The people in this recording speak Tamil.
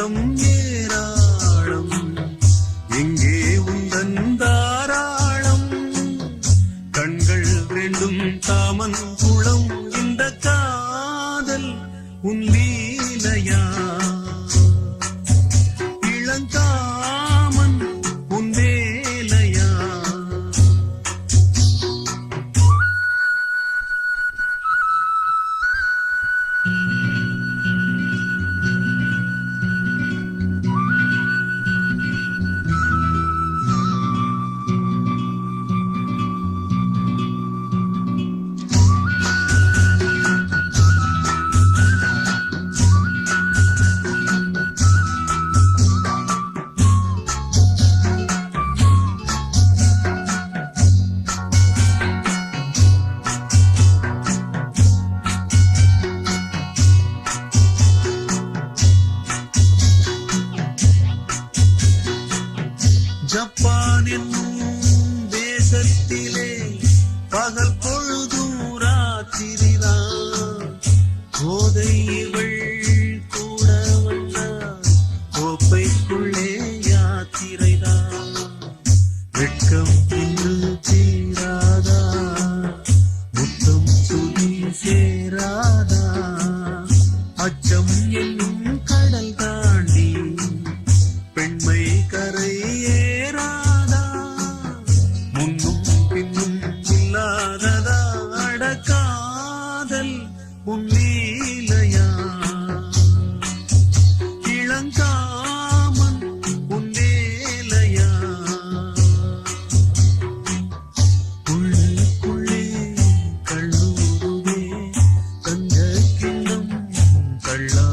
ஏக்கம் ஏராளம். எங்கே உந்தன் தாராளம். கண்கள் வேண்டும் தாமன் குளம். இந்த காதல் உன் லீலையா? ஜப்பான் என்னும் தேசத்திலே பகல் பொழுதும் ராத்திரிதான். போதை இவள் கூட வந்தார் கோப்பைக்குள்ளே யாத்திரைதான். வெட்கம் இன்று தீராதா முத்தம் சுதி சேரா நிறம் நீலையா? இளங்காமன் உன்னேலையா? உள்ளுக்குள்ளே கள்ளூருவே கந்த கிண்ணம் கள்ளா